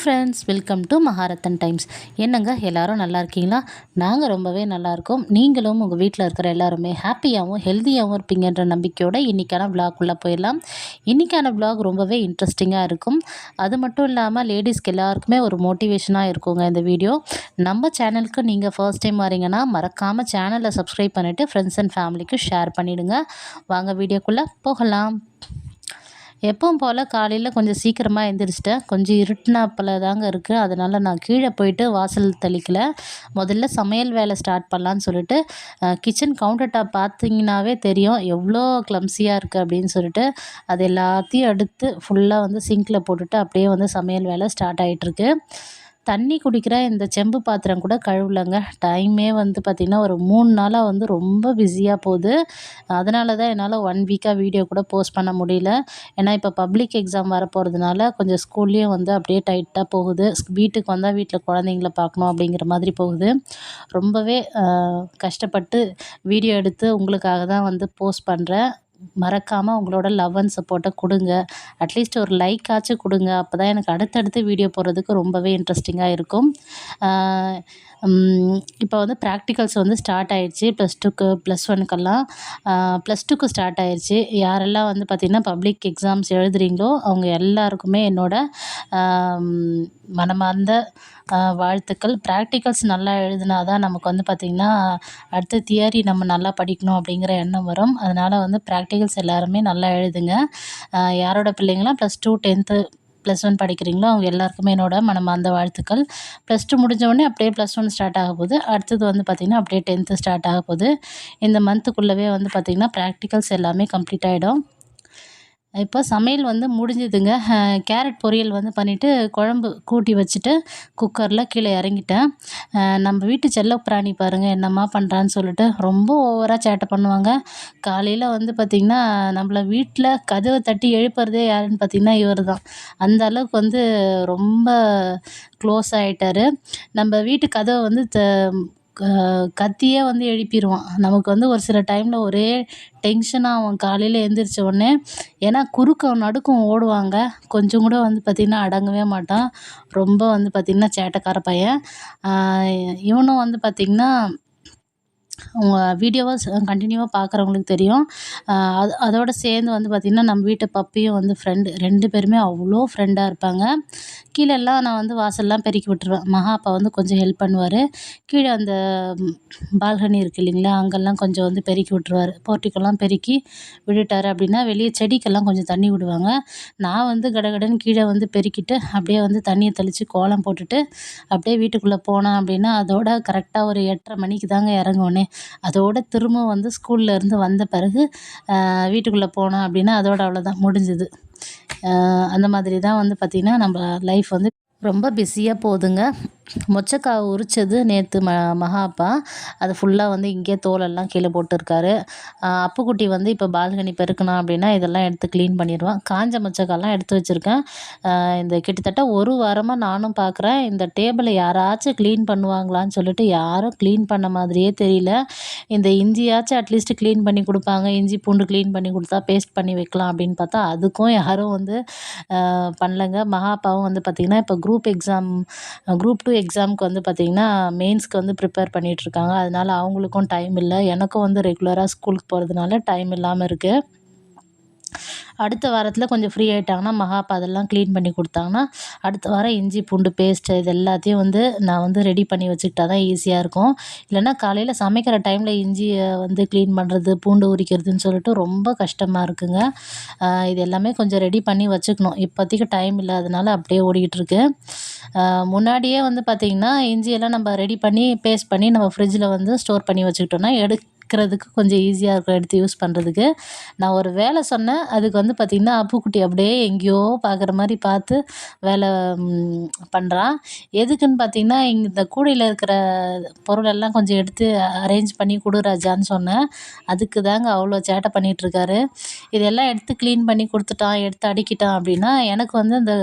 Friends welcome to Maharathan times என்னங்க எல்லாரும் நல்லா இருக்கீங்களா? நாங்கள் ரொம்பவே நல்லா இருக்கோம். நீங்களும் உங்கள் வீட்டில் இருக்கிற எல்லாருமே ஹாப்பியாகவும் ஹெல்த்தியாகவும் இருப்பீங்கன்ற நம்பிக்கையோட இன்றைக்கான விளாக்குள்ளே போயிடலாம். இன்றைக்கான விளாக் ரொம்பவே இன்ட்ரெஸ்டிங்காக இருக்கும். அது மட்டும் இல்லாமல் லேடிஸ்க்கு எல்லாருக்குமே ஒரு மோட்டிவேஷனாக இருக்குங்க இந்த வீடியோ நம்ம சேனலுக்கு நீங்கள் ஃபர்ஸ்ட் டைம் வரீங்கன்னா மறக்காமல் சேனலை சப்ஸ்கிரைப் பண்ணிவிட்டு ஃப்ரெண்ட்ஸ் அண்ட் ஃபேமிலிக்கு ஷேர் பண்ணிவிடுங்க வாங்க வீடியோக்குள்ளே போகலாம். எப்பவும் போல் காலையில் கொஞ்சம் சீக்கிரமாக எழுந்திரிச்சிட்டேன் கொஞ்சம் இருட்டினாப்பில் தாங்க இருக்குது அதனால் நான் கீழே போயிட்டு வாசல் தெளிக்கல. முதல்ல சமையல் வேலை ஸ்டார்ட் பண்ணலான்னு சொல்லிட்டு கிச்சன் கவுண்டர் டாப் பார்த்தீங்கன்னாவே தெரியும். எவ்வளோ கிளம்ஸியாக இருக்குது அப்படின்னு சொல்லிட்டு அது எல்லாத்தையும் எடுத்து ஃபுல்லாக வந்து சிங்கில் போட்டுட்டு அப்படியே வந்து சமையல் வேலை ஸ்டார்ட் ஆகிட்டுருக்கு தண்ணி குடிக்கிற இந்த செம்பு பாத்திரம் கூட கழுவலைங்க. டைமே வந்து பார்த்திங்கன்னா ஒரு மூணு நாளாக வந்து ரொம்ப பிஸியாக போகுது. அதனால தான் என்னால் ஒன் வீக்காக வீடியோ கூட போஸ்ட் பண்ண முடியல. ஏன்னா இப்போ பப்ளிக் எக்ஸாம் வர போகிறதுனால கொஞ்சம் ஸ்கூல்லேயும் வந்து அப்படியே டைட்டாக போகுது. வீட்டுக்கு வந்தால் வீட்டில் குழந்தைங்கள பார்க்கணும் அப்படிங்கிற மாதிரி போகுது. ரொம்பவே கஷ்டப்பட்டு வீடியோ எடுத்து உங்களுக்காக தான் வந்து போஸ்ட் பண்ணுறேன் மறக்காமல் உங்களோட லவ் அண்ட் சப்போர்ட்டை கொடுங்க. அட்லீஸ்ட் ஒரு லைக் ஆச்சும் கொடுங்க. அப்போ தான் எனக்கு அடுத்தடுத்து வீடியோ போடுறதுக்கு ரொம்பவே இன்ட்ரெஸ்டிங்காக இருக்கும். இப்போ வந்து ப்ராக்டிகல்ஸ் வந்து ஸ்டார்ட் ஆயிடுச்சு ப்ளஸ் டூக்கு ப்ளஸ் ஒனுக்கெல்லாம் ப்ளஸ் டூக்கு ஸ்டார்ட் ஆயிடுச்சு யாரெல்லாம் வந்து பார்த்திங்கன்னா பப்ளிக் எக்ஸாம்ஸ் எழுதுகிறீங்களோ அவங்க எல்லாருக்குமே என்னோடய மனமார்ந்த வாழ்த்துக்கள். ப்ராக்டிகல்ஸ் நல்லா எழுதினா தான் நமக்கு வந்து பார்த்திங்கன்னா அடுத்த தியரி நம்ம நல்லா படிக்கணும் அப்படிங்கிற எண்ணம் வரும். அதனால் வந்து ப்ராக்டிகல்ஸ் எல்லாருமே நல்லா எழுதுங்க. யாரோட பிள்ளைங்களாம் plus two tenth plus one படிக்கிறீங்களோ அவங்க எல்லாருக்குமே என்னோட மனமார்ந்த வாழ்த்துக்கள். ப்ளஸ் டூ முடிஞ்சவொடனே அப்படியே ப்ளஸ் ஒன் ஸ்டார்ட் ஆக போகுது. அடுத்தது வந்து பார்த்திங்கன்னா அப்படியே டென்த்து ஸ்டார்ட் ஆக போகுது. இந்த மந்த்துக்குள்ளவே வந்து பார்த்திங்கன்னா ப்ராக்டிக்கல்ஸ் எல்லாமே கம்ப்ளீட் ஆகிடும் இப்போ சமையல் வந்து முடிஞ்சுதுங்க. கேரட் பொரியல் வந்து பண்ணிவிட்டு குழம்பு கூட்டி வச்சுட்டு குக்கரில் கீழே இறங்கிட்டேன். நம்ம வீட்டு செல்ல பிராணி பாருங்கள் என்னம்மா பண்ணுறான்னு சொல்லிட்டு ரொம்ப ஓவராக சேட்டை பண்ணுவாங்க. காலையில் வந்து பார்த்திங்கன்னா நம்மள வீட்டில் கதவை தட்டி எழுப்புறதே யாருன்னு பார்த்திங்கன்னா இவர் தான் அந்த அளவுக்கு வந்து ரொம்ப க்ளோஸ் ஆகிட்டாரு நம்ம வீட்டு கதவை வந்து த கத்தியே வந்து எழுப்பிடுவான் நமக்கு வந்து ஒரு சில டைமில் ஒரே டென்ஷனாக அவன் காலையில் எழுந்திரிச்ச உடனே ஏன்னா குறுக்க நடுக்கம் ஓடுவாங்க. கொஞ்சம் கூட வந்து பார்த்திங்கன்னா அடங்கவே மாட்டான். ரொம்ப வந்து பார்த்திங்கன்னா சேட்டைக்கார பையன். இவனும் வந்து பார்த்திங்கன்னா உங்கள் வீடியோவை கண்டினியூவாக பார்க்குறவங்களுக்கு தெரியும். அது அதோடு சேர்ந்து வந்து பார்த்திங்கன்னா நம்ம வீட்டு பப்பியும் வந்து ஃப்ரெண்டு ரெண்டு பேருமே அவ்வளோ ஃப்ரெண்டாக இருப்பாங்க. கீழெல்லாம் நான் வந்து வாசல்லாம் பெருக்கி விட்டுருவேன். மகா அப்பா வந்து கொஞ்சம் ஹெல்ப் பண்ணுவார். கீழே அந்த பால்கனி இருக்குது இல்லைங்களா அங்கெல்லாம் கொஞ்சம் வந்து பெருக்கி விட்ருவாரு போர்ட்டிக்கெல்லாம் பெருக்கி விட்டுட்டார் அப்படின்னா வெளியே செடிக்கெல்லாம் கொஞ்சம் தண்ணி விடுவாங்க. நான் வந்து கடகடன்னு கீழே வந்து பெருக்கிட்டு அப்படியே வந்து தண்ணியை தெளித்து கோலம் போட்டுட்டு அப்படியே வீட்டுக்குள்ளே போனேன் அப்படின்னா அதோட கரெக்டாக ஒரு எட்டரை மணிக்கு தாங்க இறங்குவேனே. அதோட திரும்ப வந்து ஸ்கூல்ல இருந்து வந்த பிறகு வீட்டுக்குள்ளே போனோம் அப்படின்னா அதோட அவ்வளோதான் முடிஞ்சுது. அந்த மாதிரி தான் வந்து பார்த்திங்கன்னா நம்ம லைஃப் வந்து ரொம்ப பிஸியாக போகுதுங்க. மொச்சக்காய் உரித்தது நேற்று ம மகா அப்பா அது ஃபுல்லாக வந்து இங்கேயே தோலெல்லாம் கீழே போட்டிருக்காரு. அப்புக்குட்டி வந்து இப்போ பால்கனி பெருக்கணும் அப்படின்னா இதெல்லாம் எடுத்து க்ளீன் பண்ணிடுவான். காஞ்ச மொச்சக்காயெலாம் எடுத்து வச்சுருக்கேன். இந்த கிட்டத்தட்ட ஒரு வாரமாக நானும் பார்க்குறேன் இந்த டேபிளை யாராச்சும் க்ளீன் பண்ணுவாங்களான்னு சொல்லிட்டு யாரும் க்ளீன் பண்ண மாதிரியே தெரியல. இந்த இஞ்சியாச்சும் அட்லீஸ்ட் க்ளீன் பண்ணி கொடுப்பாங்க. இஞ்சி பூண்டு க்ளீன் பண்ணி கொடுத்தா பேஸ்ட் பண்ணி வைக்கலாம் அப்படின்னு பார்த்தா அதுக்கும் யாரும் வந்து பண்ணலங்க. மகாப்பாவும் வந்து பார்த்திங்கன்னா இப்போ குரூப் எக்ஸாம் குரூப் டூ எக்ஸாமுக்கு வந்து பார்த்திங்கன்னா மெயின்ஸ்க்கு வந்து ப்ரிப்பேர் பண்ணிகிட்ருக்காங்க அதனால் அவங்களுக்கும் டைம் இல்லை. எனக்கும் வந்து ரெகுலராக ஸ்கூலுக்கு போகிறதுனால டைம் இல்லாமல் இருக்குது அடுத்த வாரத்தில் கொஞ்சம் ஃப்ரீ ஆகிட்டாங்கன்னா மகாப்பா அதெல்லாம் க்ளீன் பண்ணி கொடுத்தாங்கன்னா அடுத்த வாரம் இஞ்சி பூண்டு பேஸ்ட்டு இது எல்லாத்தையும் வந்து நான் வந்து ரெடி பண்ணி வச்சுக்கிட்டா தான் ஈஸியாக இருக்கும். இல்லைன்னா காலையில் சமைக்கிற டைமில் இஞ்சியை வந்து க்ளீன் பண்ணுறது பூண்டு உரிக்கிறதுன்னு சொல்லிட்டு ரொம்ப கஷ்டமாக இருக்குங்க. இது எல்லாமே கொஞ்சம் ரெடி பண்ணி வச்சுக்கணும். இப்போதைக்கு டைம் இல்லாதனால அப்படியே ஓடிக்கிட்டுருக்கு முன்னாடியே வந்து பார்த்திங்கன்னா இஞ்சியெல்லாம் நம்ம ரெடி பண்ணி பேஸ்ட் பண்ணி நம்ம ஃப்ரிட்ஜில் வந்து ஸ்டோர் பண்ணி வச்சுக்கிட்டோன்னா எடு வைக்கிறதுக்கு கொஞ்சம் ஈஸியாக இருக்கும் எடுத்து யூஸ் பண்ணுறதுக்கு நான் ஒரு வேலை சொன்னேன். அதுக்கு வந்து பார்த்திங்கன்னா அப்புக்குட்டி அப்படியே எங்கேயோ பார்க்குற மாதிரி பார்த்து வேலை பண்ணுறான் எதுக்குன்னு பார்த்திங்கன்னா இங்கே இந்த கூடையில் இருக்கிற பொருளெல்லாம் கொஞ்சம் எடுத்து அரேஞ்ச் பண்ணி கொடு ராஜான்னு சொன்னேன். அதுக்கு தாங்க அவ்வளோ சேட்டை பண்ணிகிட்ருக்காரு இதெல்லாம் எடுத்து க்ளீன் பண்ணி கொடுத்துட்டான் எடுத்து அடிக்கிட்டான் அப்படின்னா எனக்கு வந்து அந்த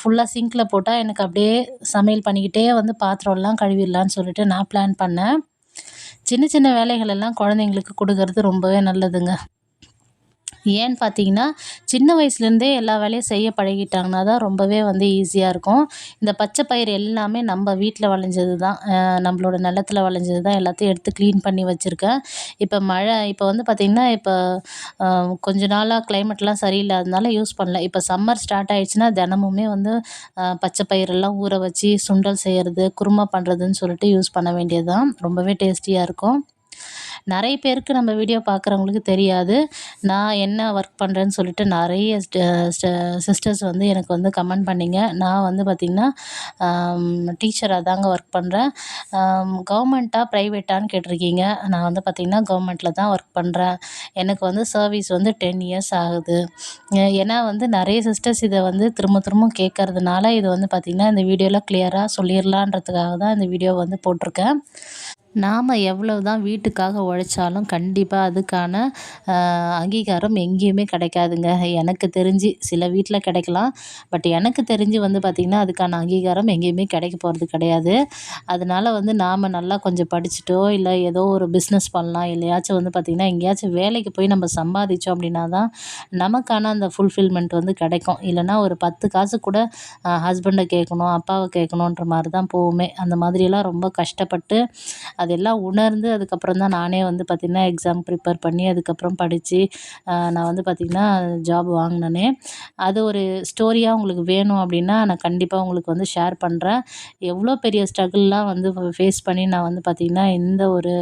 ஃபுல்லாக சிங்கில் போட்டால் எனக்கு அப்படியே சமையல் பண்ணிக்கிட்டே வந்து பாத்திரம்லாம் கழுவிடலான்னு சொல்லிட்டு நான் பிளான் பண்ணேன். சின்ன சின்ன வேலைகள் எல்லாம் குழந்தைங்களுக்கு கொடுக்கறது ரொம்பவே நல்லதுங்க. ஏன்னு பார்த்தீங்கன்னா சின்ன வயசுலேருந்தே எல்லா வேலையும் செய்ய பழகிட்டாங்கன்னா தான் ரொம்பவே வந்து ஈஸியாக இருக்கும். இந்த பச்சை பயிறு எல்லாமே நம்ம வீட்டில் விளைஞ்சது தான். நம்மளோட நிலத்துல விளைஞ்சது தான். எல்லாத்தையும் எடுத்து க்ளீன் பண்ணி வச்சுருக்கேன். இப்போ மழை இப்போ வந்து பார்த்திங்கன்னா இப்போ கொஞ்ச நாளாக கிளைமேட்லாம் சரியில்லாதனால யூஸ் பண்ணல. இப்போ சம்மர் ஸ்டார்ட் ஆகிடுச்சின்னா தினமுமே வந்து பச்சை பயிரெல்லாம் ஊற வச்சு சுண்டல் செய்கிறது குருமா பண்ணுறதுன்னு சொல்லிட்டு யூஸ் பண்ண வேண்டியது தான் ரொம்பவே டேஸ்டியாக இருக்கும். நிறைய பேருக்கு நம்ம வீடியோ பார்க்குறவங்களுக்கு தெரியாது. நான் என்ன ஒர்க் பண்ணுறேன்னு சொல்லிட்டு நிறைய சிஸ்டர்ஸ் வந்து எனக்கு வந்து கமெண்ட் பண்ணிங்க. நான் வந்து பார்த்திங்கன்னா டீச்சராக தாங்க ஒர்க் பண்ணுறேன் கவர்மெண்ட்டாக ப்ரைவேட்டான்னு கேட்டிருக்கீங்க. நான் வந்து பார்த்திங்கன்னா கவர்மெண்ட்டில் தான் ஒர்க் பண்ணுறேன் எனக்கு வந்து சர்வீஸ் வந்து டென் இயர்ஸ் ஆகுது. ஏன்னா வந்து நிறைய சிஸ்டர்ஸ் இதை வந்து திரும்ப திரும்ப கேட்கறதுனால இது வந்து பார்த்திங்கன்னா இந்த வீடியோவில் கிளியராக சொல்லிடலான்றதுக்காக தான் இந்த வீடியோ வந்து போட்டிருக்கேன். நாம் எவ்வளவு தான் வீட்டுக்காக உழைச்சாலும் கண்டிப்பாக அதுக்கான அங்கீகாரம் எங்கேயுமே கிடைக்காதுங்க. எனக்கு தெரிஞ்சு சில வீட்டில் கிடைக்கலாம். பட் எனக்கு தெரிஞ்சு வந்து பார்த்திங்கன்னா அதுக்கான அங்கீகாரம் எங்கேயுமே கிடைக்க போகிறது கிடையாது. அதனால் வந்து நாம் நல்லா கொஞ்சம் படிச்சுட்டோ இல்லை ஏதோ ஒரு பிஸ்னஸ் பண்ணலாம். இல்லையாச்சும் வந்து பார்த்திங்கன்னா எங்கேயாச்சும் வேலைக்கு போய் நம்ம சம்பாதிச்சோம் அப்படின்னா தான் நமக்கான அந்த ஃபுல்ஃபில்மெண்ட் வந்து கிடைக்கும். இல்லைனா ஒரு பத்து காசு கூட ஹஸ்பண்டை கேட்கணும் அப்பாவை கேட்கணுன்ற மாதிரி தான் போகுமே. அந்த மாதிரியெல்லாம் ரொம்ப கஷ்டப்பட்டு அதெல்லாம் உணர்ந்து அதுக்கப்புறம் தான் நானே வந்து பார்த்திங்கன்னா எக்ஸாம் ப்ரிப்பேர் பண்ணி அதுக்கப்புறம் படித்து நான் வந்து பார்த்திங்கன்னா ஜாப் வாங்கினேனே. அது ஒரு ஸ்டோரியாக உங்களுக்கு வேணும் அப்படின்னா நான் கண்டிப்பாக உங்களுக்கு வந்து ஷேர் பண்ணுறேன் எவ்வளோ பெரிய ஸ்ட்ரகிள்லாம் வந்து ஃபேஸ் பண்ணி நான் வந்து பார்த்திங்கன்னா இந்த ஒரு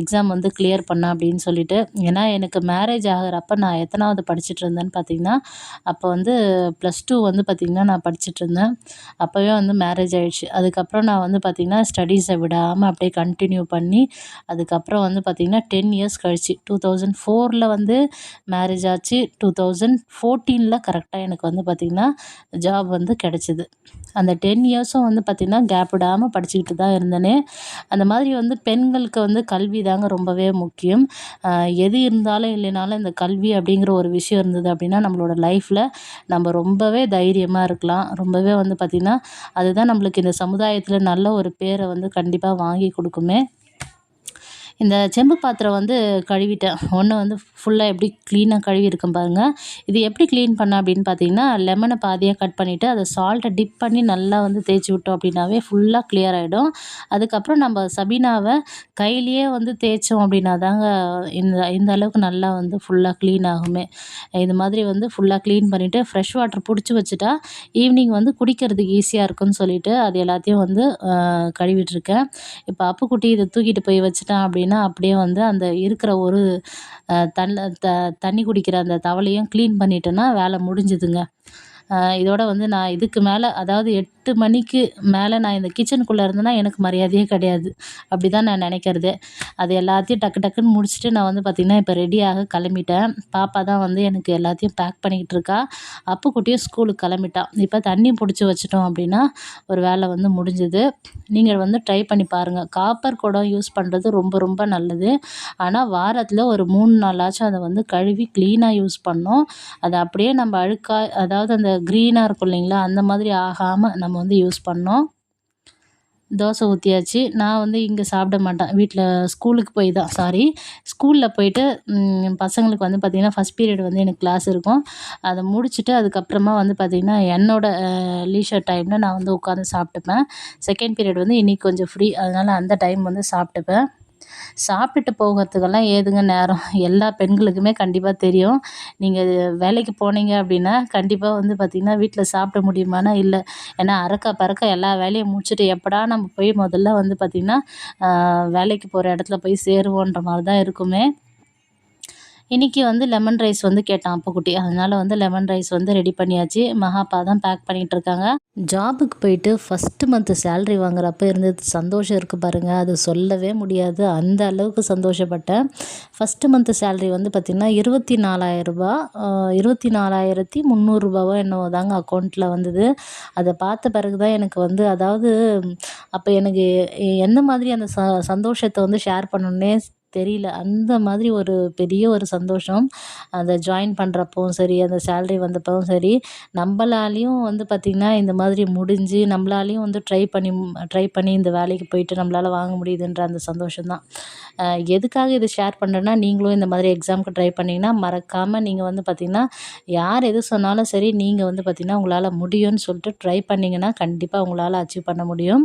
எக்ஸாம் வந்து கிளியர் பண்ணேன் அப்படின்னு சொல்லிட்டு. ஏன்னா எனக்கு மேரேஜ் ஆகிறப்ப நான் எத்தனாவது படிச்சுட்டு இருந்தேன்னு பார்த்திங்கன்னா அப்போ வந்து ப்ளஸ் டூ வந்து பார்த்திங்கன்னா நான் படிச்சுட்டு இருந்தேன். அப்போவே வந்து மேரேஜ் ஆகிடுச்சு அதுக்கப்புறம் நான் வந்து பார்த்திங்கன்னா ஸ்டடீஸை விடாமல் அப்படியே கண்டினியூ பண்ணி அதுக்கப்புறம் வந்து பார்த்திங்கன்னா டென் இயர்ஸ் கழிச்சு டூ தௌசண்ட் ஃபோரில் வந்து மேரேஜ் ஆச்சு. டூ தௌசண்ட் ஃபோர்டீனில் கரெக்டாக எனக்கு வந்து பார்த்திங்கன்னா ஜாப் வந்து கிடச்சிது. அந்த டென் இயர்ஸும் வந்து பார்த்திங்கன்னா கேப் விடாமல் படிச்சுக்கிட்டு தான் இருந்தேனே. அந்த மாதிரி வந்து பெண்களுக்கு வந்து கல்வி தாங்க ரொம்பவே முக்கியம். எது இருந்தாலும் இல்லைனாலும் இந்த கல்வி அப்படிங்கிற ஒரு விஷயம் இருந்தது அப்படின்னா நம்மளோட லைஃப்பில் நம்ம ரொம்பவே தைரியமாக இருக்கலாம். ரொம்பவே வந்து பார்த்திங்கன்னா அதுதான் நம்மளுக்கு இந்த சமுதாயத்தில் நல்ல ஒரு பேரை வந்து கண்டிப்பாக வாங்கி கொடுக்குமே. இந்த செம்பு பாத்திரம் வந்து கழுவிட்டேன். ஒன்று வந்து ஃபுல்லாக எப்படி க்ளீனாக கழுவியிருக்கேன் பாருங்கள் இது எப்படி க்ளீன் பண்ணேன் அப்படின்னு பார்த்தீங்கன்னா லெமனை பாதியாக கட் பண்ணிவிட்டு அதை சால்ட்டை டிப் பண்ணி நல்லா வந்து தேய்ச்சி விட்டோம் அப்படின்னாவே ஃபுல்லாக கிளியர் ஆகிடும் அதுக்கப்புறம் நம்ம சபீனாவை கையிலேயே வந்து தேய்ச்சோம் அப்படின்னா தாங்க இந்த இந்த அளவுக்கு நல்லா வந்து ஃபுல்லாக க்ளீன் ஆகுமே. இது மாதிரி வந்து ஃபுல்லாக க்ளீன் பண்ணிவிட்டு ஃப்ரெஷ் வாட்டர் பிடிச்சி வச்சுட்டா ஈவினிங் வந்து குடிக்கிறதுக்கு ஈஸியாக இருக்கும்னு சொல்லிட்டு அது எல்லாத்தையும் வந்து கழுவிட்டுருக்கேன் இப்போ அப்புக்குட்டி இதை தூக்கிட்டு போய் வச்சுட்டேன் அப்படின்னு அப்படின்னா அப்படியே வந்து அந்த இருக்கிற ஒரு தண்ணி த தண்ணி குடிக்கிற அந்த தவலையும் க்ளீன் பண்ணிட்டேன்னா வேலை முடிஞ்சுதுங்க. இதோட வந்து நான் இதுக்கு மேலே அதாவது எட் பத்து மணிக்கு மேலே நான் இந்த கிச்சனுக்குள்ளே இருந்தேன்னா எனக்கு மரியாதையே கிடையாது. அப்படி தான் நான் நினைக்கிறதே. அது எல்லாத்தையும் டக்கு டக்குன்னு முடிச்சுட்டு நான் வந்து பார்த்திங்கன்னா இப்போ ரெடியாக கிளம்பிட்டேன். பாப்பா தான் வந்து எனக்கு எல்லாத்தையும் பேக் பண்ணிக்கிட்டு இருக்கா. அப்புக்குட்டியும் ஸ்கூலுக்கு கிளம்பிட்டான் இப்போ தண்ணி பிடிச்சி வச்சிட்டோம் அப்படின்னா ஒரு வேலை வந்து முடிஞ்சுது. நீங்கள் வந்து ட்ரை பண்ணி பாருங்கள் காப்பர் குடம் யூஸ் பண்ணுறது ரொம்ப ரொம்ப நல்லது. ஆனால் வாரத்தில் ஒரு மூணு நாளாச்சும் அதை வந்து கழுவி க்ளீனாக யூஸ் பண்ணோம். அதை அப்படியே நம்ம அழுக்கா அதாவது அந்த க்ரீனாக இருக்கும் இல்லைங்களா? அந்த மாதிரி ஆகாமல் நம்ம வந்து யூஸ் பண்ணோம். தோசை ஊற்றியாச்சு நான் வந்து இங்கே சாப்பிட மாட்டேன். வீட்டில் ஸ்கூலுக்கு போய் தான் சாரி ஸ்கூலில் போயிட்டு பசங்களுக்கு வந்து பார்த்திங்கன்னா ஃபஸ்ட் பீரியட் வந்து எனக்கு கிளாஸ் இருக்கும். அதை முடிச்சுட்டு அதுக்கப்புறமா வந்து பார்த்திங்கன்னா என்னோடய லீஷர் டைமில் நான் வந்து உட்காந்து சாப்பிட்டுப்பேன். செகண்ட் பீரியட் வந்து இன்றைக்கி கொஞ்சம் ஃப்ரீ அதனால் அந்த டைம் வந்து சாப்பிட்டுப்பேன். சாப்பிட்டுட்டு போகிறதுக்கெல்லாம் ஏதுங்க நேரம்? எல்லா பெண்களுக்குமே கண்டிப்பாக தெரியும். நீங்கள் வேலைக்கு போனீங்க அப்படின்னா கண்டிப்பாக வந்து பார்த்திங்கன்னா வீட்டில் சாப்பிட முடியுமானா இல்லை. ஏன்னா அறக்க பறக்க எல்லா வேலையும் முடிச்சுட்டு எப்படா நம்ம போய் முதல்ல வந்து பார்த்திங்கன்னா வேலைக்கு போகிற இடத்துல போய் சேருவோன்ற மாதிரி தான் இருக்குமே. இன்றைக்கி வந்து லெமன் ரைஸ் வந்து கேட்டான் அப்பக்குட்டி. அதனால் வந்து லெமன் ரைஸ் வந்து ரெடி பண்ணியாச்சு. மகாப்பா தான் பேக் பண்ணிகிட்டு இருக்காங்க ஜாபுக்கு போயிட்டு ஃபஸ்ட்டு மந்த்து சேல்ரி வாங்குறப்ப இருந்தது சந்தோஷம் இருக்குது பாருங்கள் அது சொல்லவே முடியாது. அந்த அளவுக்கு சந்தோஷப்பட்டேன். ஃபஸ்ட்டு மந்த்து சேல்ரி வந்து பார்த்திங்கன்னா இருபத்தி நாலாயிரரூபா இருபத்தி நாலாயிரத்தி முந்நூறுரூபாவோ என்னவோ தாங்க அக்கௌண்ட்டில் வந்தது. அதை பார்த்த பிறகு தான் எனக்கு வந்து அதாவது அப்போ எனக்கு எந்த மாதிரி அந்த ச சந்தோஷத்தை வந்து ஷேர் பண்ணணுன்னே தெரியல. அந்த மாதிரி ஒரு பெரிய ஒரு சந்தோஷம். அந்த ஜாயின் பண்ணுறப்பவும் சரி அந்த சேலரி வந்தப்பவும் சரி நம்மளாலையும் வந்து பார்த்திங்கன்னா இந்த மாதிரி முடிஞ்சு நம்மளாலையும் வந்து ட்ரை பண்ணி ட்ரை பண்ணி இந்த வேலைக்கு போயிட்டு நம்மளால் வாங்க முடியுதுன்ற அந்த சந்தோஷம்தான். எதுக்காக இதை ஷேர் பண்ணுறேன்னா நீங்களும் இந்த மாதிரி எக்ஸாமுக்கு ட்ரை பண்ணிங்கன்னா மறக்காமல் நீங்கள் வந்து பார்த்திங்கன்னா யார் எது சொன்னாலும் சரி நீங்கள் வந்து பார்த்திங்கன்னா உங்களால் முடியும்னு சொல்லிட்டு ட்ரை பண்ணிங்கன்னா கண்டிப்பாக உங்களால் அச்சீவ் பண்ண முடியும்.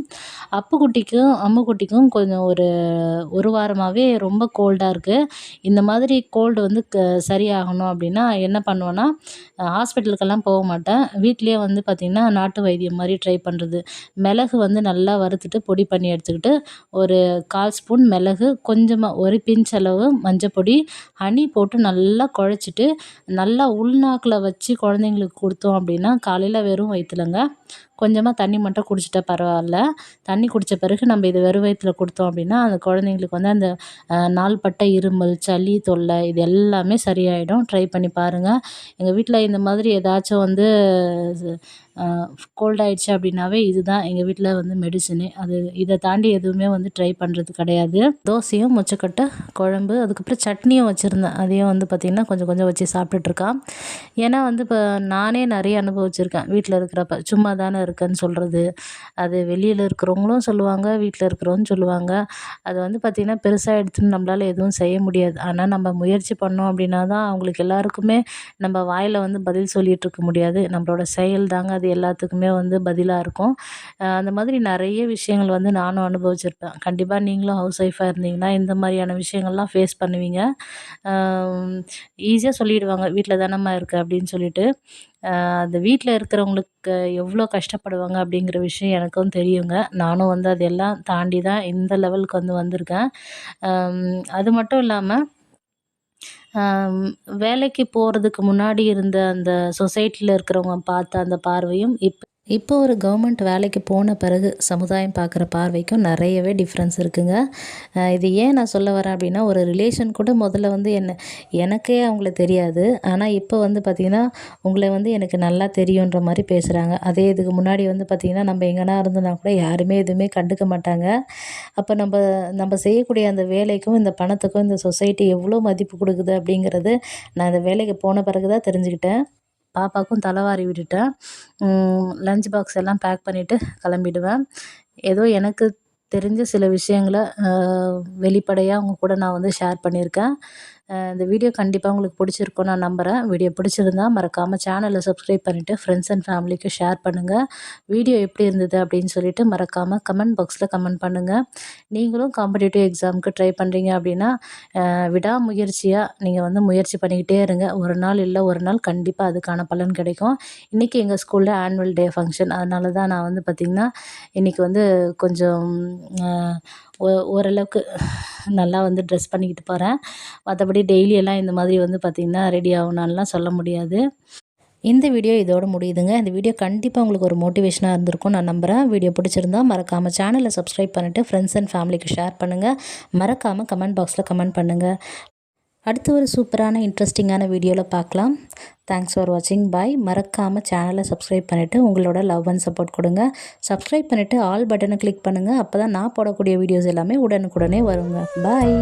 அப்புக்குட்டிக்கும் அம்முக்குட்டிக்கும் கொஞ்சம் ஒரு ஒரு வாரமாகவே ரொம்ப ரொம்ப கோல்டாக இருக்குது இந்த மாதிரி கோல்டு வந்து க சரியாகணும் அப்படின்னா என்ன பண்ணுவேன்னா ஹாஸ்பிட்டலுக்கெல்லாம் போக மாட்டேன். வீட்டிலேயே வந்து பார்த்திங்கன்னா நாட்டு வைத்தியம் மாதிரி ட்ரை பண்ணுறது மிளகு வந்து நல்லா வறுத்துட்டு பொடி பண்ணி எடுத்துக்கிட்டு ஒரு கால் ஸ்பூன் மிளகு கொஞ்சமாக ஒரு பிஞ்ச் அளவு மஞ்சப்பொடி ஹனி போட்டு நல்லா குழச்சிட்டு நல்லா உள்நாக்கில் வச்சு குழந்தைங்களுக்கு கொடுத்தோம் அப்படின்னா காலையில் வெறும் வயிற்றுலங்க கொஞ்சமாக தண்ணி மட்டும் குடிச்சிட்டா பரவாயில்ல. தண்ணி குடித்த பிறகு நம்ம இது வெறும் வயிற்றுல கொடுத்தோம் அப்படின்னா அந்த குழந்தைங்களுக்கு வந்து அந்த நாள்பட்ட இருமல் சளி தொல்லை இது எல்லாமே சரியாயிடும். ட்ரை பண்ணி பாருங்கள் எங்கள் வீட்டில் இந்த மாதிரி ஏதாச்சும் வந்து கோல்ட் ஆயிடுச்சு அப்படின்னாவே இதுதான் எங்கள் வீட்டில் வந்து மெடிசனே அது இதை தாண்டி எதுவுமே வந்து ட்ரை பண்ணுறது கிடையாது. தோசையும் முச்சக்கட்டை குழம்பு அதுக்கப்புறம் சட்னியும் வச்சுருந்தேன். அதையும் வந்து பார்த்திங்கன்னா கொஞ்சம் கொஞ்சம் வச்சு சாப்பிட்டுட்ருக்கான் ஏன்னா வந்து இப்போ நானே நிறைய அனுபவிச்சிருக்கேன் வீட்டில் இருக்கிறப்ப. சும்மா தானே இருக்கேன்னு சொல்கிறது அது வெளியில் இருக்கிறவங்களும் சொல்லுவாங்க வீட்டில் இருக்கிறவங்க சொல்லுவாங்க. அது வந்து பார்த்திங்கன்னா பெருசாக எடுத்துன்னு நம்மளால் எதுவும் செய்ய முடியாது. ஆனால் நம்ம முயற்சி பண்ணோம் அப்படின்னா தான் அவங்களுக்கு எல்லாருக்குமே நம்ம வாயில் வந்து பதில் சொல்லிகிட்டு இருக்க முடியாது. நம்மளோட செயல் தாங்க அது எல்லாத்துக்குமே வந்து பதிலாக இருக்கும். அந்த மாதிரி நிறைய விஷயங்கள் வந்து நானும் அனுபவிச்சிருப்பேன். கண்டிப்பாக நீங்களும் ஹவுஸ் ஒய்ஃபாக இருந்தீங்கன்னா இந்த மாதிரியான விஷயங்கள்லாம் ஃபேஸ் பண்ணுவீங்க. ஈஸியாக சொல்லிடுவாங்க வீட்டில் தானம்மா இருக்க? அப்படின்னு சொல்லிட்டு. அந்த வீட்டில் இருக்கிறவங்களுக்கு எவ்வளோ கஷ்டப்படுவாங்க அப்படிங்கிற விஷயம் எனக்கும் தெரியுங்க. நானும் வந்து அதெல்லாம் தாண்டி தான் இந்த லெவலுக்கு வந்து வந்திருக்கேன். அது மட்டும் இல்லாமல் வேலைக்கு போகிறதுக்கு முன்னாடி இருந்த அந்த சொசைட்டியில் இருக்கிறவங்க பார்த்த அந்த பார்வையும் இப்போ இப்போ ஒரு கவர்மெண்ட் வேலைக்கு போன பிறகு சமுதாயம் பார்க்குற பார்வைக்கும் நிறையவே டிஃப்ரென்ஸ் இருக்குங்க. இது ஏன் நான் சொல்ல வரேன் அப்படின்னா ஒரு ரிலேஷன் கூட முதல்ல வந்து என்ன எனக்கே அவங்கள தெரியாது. ஆனால் இப்போ வந்து பார்த்திங்கன்னா உங்களை வந்து எனக்கு நல்லா தெரியுன்ற மாதிரி பேசுகிறாங்க அதே இதுக்கு முன்னாடி வந்து பார்த்திங்கன்னா நம்ம எங்கன்னா இருந்தோன்னா கூட யாருமே எதுவுமே கண்டுக்க மாட்டாங்க. அப்போ நம்ம நம்ம செய்யக்கூடிய அந்த வேலைக்கும் இந்த பணத்துக்கும் இந்த சொசைட்டி எவ்வளோ மதிப்பு கொடுக்குது அப்படிங்கிறது நான் இந்த வேலைக்கு போன பிறகு தான் தெரிஞ்சுக்கிட்டேன். பாப்பாவுக்கும் தலைவாரி விட்டுட்டேன். லஞ்ச் பாக்ஸ் எல்லாம் பேக் பண்ணிவிட்டு கிளம்பிடுவேன். ஏதோ எனக்கு தெரிஞ்ச சில விஷயங்களை வெளிப்படையாக அவங்க கூட நான் வந்து ஷேர் பண்ணியிருக்கேன். இந்த வீடியோ கண்டிப்பாக உங்களுக்கு பிடிச்சிருக்கும் நான் நம்புகிறேன் வீடியோ பிடிச்சிருந்தா மறக்காமல் சேனலை சப்ஸ்கிரைப் பண்ணிவிட்டு ஃப்ரெண்ட்ஸ் அண்ட் ஃபேமிலிக்கு ஷேர் பண்ணுங்கள் வீடியோ எப்படி இருந்தது அப்படின்னு சொல்லிட்டு மறக்காமல் கமெண்ட் பாக்ஸில் கமெண்ட் பண்ணுங்கள் நீங்களும் காம்படிட்டிவ் எக்ஸாமுக்கு ட்ரை பண்ணுறீங்க அப்படின்னா விடாமுயற்சியாக நீங்கள் வந்து முயற்சி பண்ணிக்கிட்டே இருங்க. ஒரு நாள் இல்லை ஒரு நாள் கண்டிப்பாக அதுக்கான பலன் கிடைக்கும். இன்றைக்கி எங்கள் ஸ்கூலில் ஆனுவல் டே ஃபங்க்ஷன் அதனால தான் நான் வந்து பார்த்திங்கன்னா இன்றைக்கி வந்து கொஞ்சம் ஓ ஓரளவுக்கு நல்லா வந்து ட்ரெஸ் பண்ணிக்கிட்டு போகிறேன் மற்றபடி டெய்லி எல்லாம் இந்த மாதிரி வந்து பார்த்திங்கன்னா ரெடி ஆகணும்லாம் சொல்ல முடியாது. இந்த வீடியோ இதோட முடியுதுங்க. இந்த வீடியோ கண்டிப்பாக உங்களுக்கு ஒரு மோட்டிவேஷனாக இருந்திருக்கும் நான் நம்புகிறேன் வீடியோ பிடிச்சிருந்தா மறக்காமல் சேனலை சப்ஸ்கிரைப் பண்ணிவிட்டு ஃப்ரெண்ட்ஸ் அண்ட் ஃபேமிலிக்கு ஷேர் பண்ணுங்கள் மறக்காமல் கமெண்ட் பாக்ஸில் கமெண்ட் பண்ணுங்கள் அடுத்து ஒரு சூப்பரான இன்ட்ரெஸ்டிங்கான வீடியோவில் பார்க்கலாம். தேங்க்ஸ் ஃபார் வாட்சிங் பாய் மறக்காமல் சேனலை சப்ஸ்கிரைப் பண்ணிவிட்டு உங்களோட லவ் அண்ட் சப்போர்ட் கொடுங்க. சப்ஸ்கிரைப் பண்ணிவிட்டு ஆல் பட்டனை கிளிக் பண்ணுங்கள் அப்போ தான் நான் போடக்கூடிய வீடியோஸ் எல்லாமே உடனுக்குடனே வருங்க. பாய்